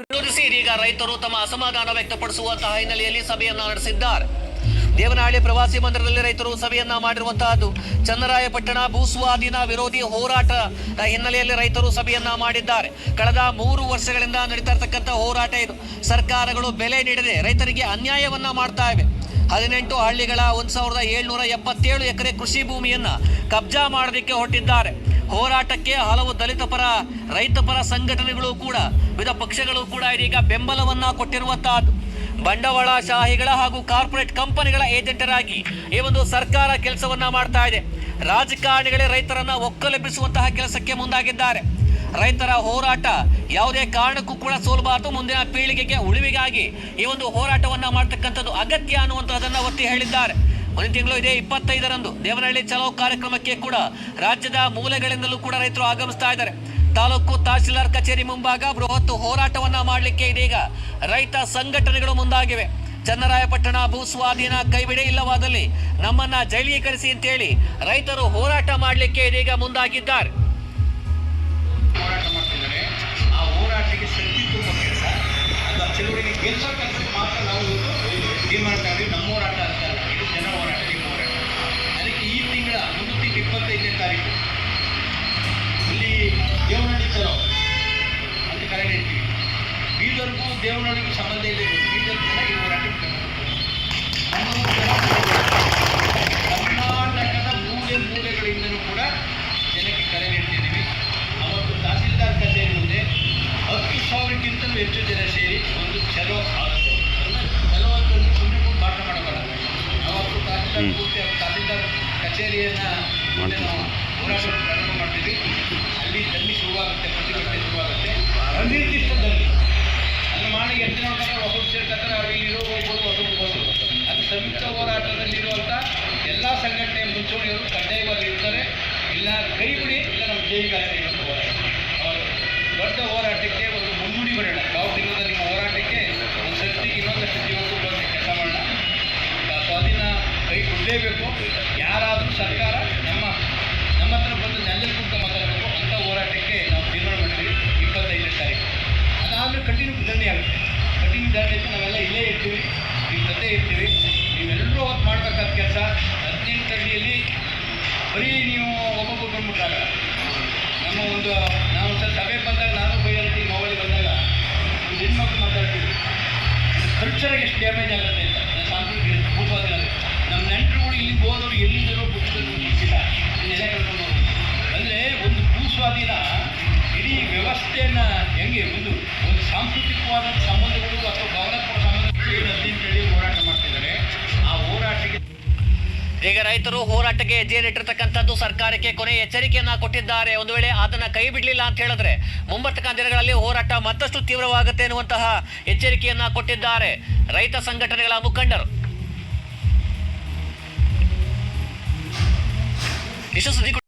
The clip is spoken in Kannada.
ವಿರೋಧಿಸಿ ಇದೀಗ ರೈತರು ತಮ್ಮ ಅಸಮಾಧಾನ ವ್ಯಕ್ತಪಡಿಸುವಂತಹ ಹಿನ್ನೆಲೆಯಲ್ಲಿ ಸಭೆಯನ್ನ ನಡೆಸಿದ್ದಾರೆ. ದೇವನಹಳ್ಳಿ ಪ್ರವಾಸಿ ಮಂದಿರದಲ್ಲಿ ರೈತರು ಸಭೆಯನ್ನ ಮಾಡಿರುವಂತಹದ್ದು. ಚನ್ನರಾಯಪಟ್ಟಣ ಭೂಸ್ವಾಧೀನ ವಿರೋಧಿ ಹೋರಾಟ ಹಿನ್ನೆಲೆಯಲ್ಲಿ ರೈತರು ಸಭೆಯನ್ನ ಮಾಡಿದ್ದಾರೆ. ಕಳೆದ ಮೂರು ವರ್ಷಗಳಿಂದ ನಡೀತಾ ಇರತಕ್ಕಂಥ ಹೋರಾಟ ಇದು. ಸರ್ಕಾರಗಳು ಬೆಲೆ ನೀಡದೆ ರೈತರಿಗೆ ಅನ್ಯಾಯವನ್ನ ಮಾಡ್ತಾ ಇವೆ. ಹದಿನೆಂಟು ಹಳ್ಳಿಗಳ ಒಂದ್ ಸಾವಿರದ ಏಳ್ನೂರ ಎಪ್ಪತ್ತೇಳು ಎಕರೆ ಕೃಷಿ ಭೂಮಿಯನ್ನ ಕಬ್ಜಾ ಮಾಡೋದಕ್ಕೆ ಹೊರಟಿದ್ದಾರೆ. ಹೋರಾಟಕ್ಕೆ ಹಲವು ದಲಿತ ಪರ, ರೈತ ಪರ ಸಂಘಟನೆಗಳು ಕೂಡ, ವಿವಿಧ ಪಕ್ಷಗಳು ಕೂಡ ಇದೀಗ ಬೆಂಬಲವನ್ನ ಕೊಟ್ಟಿರುವಂತಹದ್ದು. ಬಂಡವಾಳಶಾಹಿಗಳ ಹಾಗೂ ಕಾರ್ಪೊರೇಟ್ ಕಂಪನಿಗಳ ಏಜೆಂಟರಾಗಿ ಈ ಒಂದು ಸರ್ಕಾರ ಕೆಲಸವನ್ನ ಮಾಡ್ತಾ ಇದೆ. ರಾಜಕಾರಣಿಗಳೇ ರೈತರನ್ನ ಒಕ್ಕಲೆಬ್ಬಿಸುವಂತಹ ಕೆಲಸಕ್ಕೆ ಮುಂದಾಗಿದ್ದಾರೆ. ರೈತರ ಹೋರಾಟ ಯಾವುದೇ ಕಾರಣಕ್ಕೂ ಕೂಡ ಸೋಲಬಾರದು. ಮುಂದಿನ ಪೀಳಿಗೆಗೆ ಉಳಿವಿಗಾಗಿ ಈ ಒಂದು ಹೋರಾಟವನ್ನ ಮಾಡ್ತಕ್ಕಂಥದ್ದು ಅಗತ್ಯ ಅನ್ನುವಂತಹದನ್ನ ಒತ್ತಿ ಹೇಳಿದ್ದಾರೆ. ಮುಂದಿನ ತಿಂಗಳು ಇದೇ ಇಪ್ಪತ್ತೈದರಂದು ದೇವನಹಳ್ಳಿ ಚಲೋ ಕಾರ್ಯಕ್ರಮಕ್ಕೆ ಕೂಡ ರಾಜ್ಯದ ಮೂಲೆಗಳಿಂದಲೂ ಕೂಡ ರೈತರು ಆಗಮಿಸ್ತಾ ಇದ್ದಾರೆ. ತಾಲೂಕು ತಹಶೀಲ್ದಾರ್ ಕಚೇರಿ ಮುಂಭಾಗ ಬೃಹತ್ ಹೋರಾಟವನ್ನ ಮಾಡಲಿಕ್ಕೆ ಇದೀಗ ರೈತ ಸಂಘಟನೆಗಳು ಮುಂದಾಗಿವೆ. ಚನ್ನರಾಯಪಟ್ಟಣ ಭೂ ಸ್ವಾಧೀನ ಕೈಬಿಡಿ ಇಲ್ಲವಾದಲ್ಲಿ ನಮ್ಮನ್ನ ಜೈಲೀಕರಿಸಿ ಅಂತೇಳಿ ರೈತರು ಹೋರಾಟ ಮಾಡಲಿಕ್ಕೆ ಇದೀಗ ಮುಂದಾಗಿದ್ದಾರೆ. ಕೆಲಸ ಮಾತ್ರ ನಾವು ದೇವನಹಳ್ಳಿಗೂ ಸಂಬಂಧ ಇದೆ ಬೀದರ್ ಜನ ಬೆಂಬಲ ಕೊಡ್ತಾರೆ. ಕರ್ನಾಟಕದ ಮೂಲೆ ಮೂಲೆಗಳಿಂದಲೂ ಕೂಡ ಜನಕ್ಕೆ ಕರೆ ನೀಡ್ತಿದ್ದೀವಿ. ಅವತ್ತು ತಹಸೀಲ್ದಾರ್ ಕಚೇರಿ ಮುಂದೆ ಹತ್ತು ಸಾವಿರಕ್ಕಿಂತಲೂ ಹೆಚ್ಚು ಜನ ಸೇರಿ ಒಂದು ಚಲೋ ಅಂತಂದ್ರೆ ಸುಮ್ಮನೆ ಕೂಡ ಭಾಷಣ ಮಾಡಬಾರ್ದು ಅವತ್ತು ತಹಸೀಲ್ದಾರ್ ಪೂರ್ತಿ ತಹಸೀಲ್ದಾರ್ ಕಚೇರಿಯನ್ನು ಮುಂದೆ ನಾವು ಹೋರಾಟ ಪ್ರಾರಂಭ ಇಲ್ಲ ಅಂತ ಬಿಡಿ ಇಲ್ಲ ನಮ್ಮ ಜೈಲಿಗೆ ಹಾಕ್ತೀವಿ ಅಂತ ಹೋರಾಟ ದೊಡ್ಡ ಹೋರಾಟಕ್ಕೆ ಒಂದು ಮುನ್ನುಡಿ ಬರೋಣ. ಯಾವ ದಿನದ ನಿಮ್ಮ ಹೋರಾಟಕ್ಕೆ ಒಂದು ಶಕ್ತಿ ಇನ್ನೊಂದಷ್ಟು ಜೀವಕ್ಕೂ ಬಂದು ಕೆಲಸ ಮಾಡೋಣ. ಸ್ವಾಧೀನ ಕೈ ಕೊಡಲೇಬೇಕು. ಯಾರಾದರೂ ಸರ್ಕಾರ ನಮ್ಮ ನಮ್ಮ ಹತ್ರ ಬಂದು ನೆಲ್ಲಲ್ಲಿ ಕುಂತ ಮಾತಾಡಬೇಕು. ಅಂಥ ಹೋರಾಟಕ್ಕೆ ನಾವು ತೀರ್ಮಾನ ಮಾಡ್ತೀವಿ ಇಪ್ಪತ್ತೈದನೇ ತಾರೀಕು. ಅದಾದರೂ ಕಠಿಣ ದಂಡಿ ಆಗುತ್ತೆ. ಕಠಿಣ ದಂಡಿ ಅಂತ ನಾವೆಲ್ಲ ಇಲ್ಲೇ ಇರ್ತೀವಿ. ನಿಮ್ಮ ಜೊತೆ ಇರ್ತೀವಿ. ನೀವೆಲ್ಲರೂ ಅವತ್ತು ಮಾಡಬೇಕಾದ ಕೆಲಸ. ಹದಿನೆಂಟು ಅಡಿಯಲ್ಲಿ ಬರೀ ನೀವು ಒಬ್ಬೊಬ್ಬರು ಬಂದ್ಬಿಟ್ಟಾಗ ನಮ್ಮ ಒಂದು, ನಾವು ಸರ್ ಸಭೆ ಬಂದಾಗ ನಾನು ಬೈ ಹೇಳ್ತೀನಿ ಮೊಬೈಲ್ ಬಂದಾಗ ಒಂದು ಹೆಣ್ಮಕ್ಳು ಮಾತಾಡ್ತೀವಿ. ಕಲ್ಚರ್ಗೆ ಎಷ್ಟು ಡ್ಯಾಮೇಜ್ ಆಗುತ್ತೆ ಅಂತ. ಸಾಂಸ್ಕೃತಿಕ ಭೂಸ್ವಾಧೀನ ನಮ್ಮ ನೆಂಟರುಗಳು ಇಲ್ಲಿಗೆ ಹೋದವರು ಎಲ್ಲಿದ್ದರೂ ಪುಸ್ತಕ ಮುಗಿಸಿಲ್ಲ ನೆಲೆ ಕಳ್ಕೊಂಡು ಅಂದರೆ ಒಂದು ಭೂಸ್ವಾಧೀನ ಇಡೀ ವ್ಯವಸ್ಥೆಯನ್ನು ಹೆಂಗೆ ಒಂದು ಒಂದು ಸಾಂಸ್ಕೃತಿಕವಾದ ಸಂಬಂಧಗಳು ಅಥವಾ ಭಾವನಾತ್ಮಕ ಸಂಬಂಧಗಳು ಈಗ ರೈತರು ಹೋರಾಟಕ್ಕೆ ಹೆಜ್ಜೆಯನ್ನಿಟ್ಟಿರ್ತಕ್ಕಂಥದ್ದು ಸರ್ಕಾರಕ್ಕೆ ಕೊನೆ ಎಚ್ಚರಿಕೆಯನ್ನ ಕೊಟ್ಟಿದ್ದಾರೆ. ಒಂದು ವೇಳೆ ಅದನ್ನ ಕೈ ಬಿಡಲಿಲ್ಲ ಅಂತ ಹೇಳಿದ್ರೆ ಮುಂಬರ್ತಕ್ಕ ದಿನಗಳಲ್ಲಿ ಹೋರಾಟ ಮತ್ತಷ್ಟು ತೀವ್ರವಾಗುತ್ತೆ ಎನ್ನುವಂತಹ ಎಚ್ಚರಿಕೆಯನ್ನ ಕೊಟ್ಟಿದ್ದಾರೆ ರೈತ ಸಂಘಟನೆಗಳ ಮುಖಂಡರು. ಇಷ್ಟು ಸುದ್ದಿ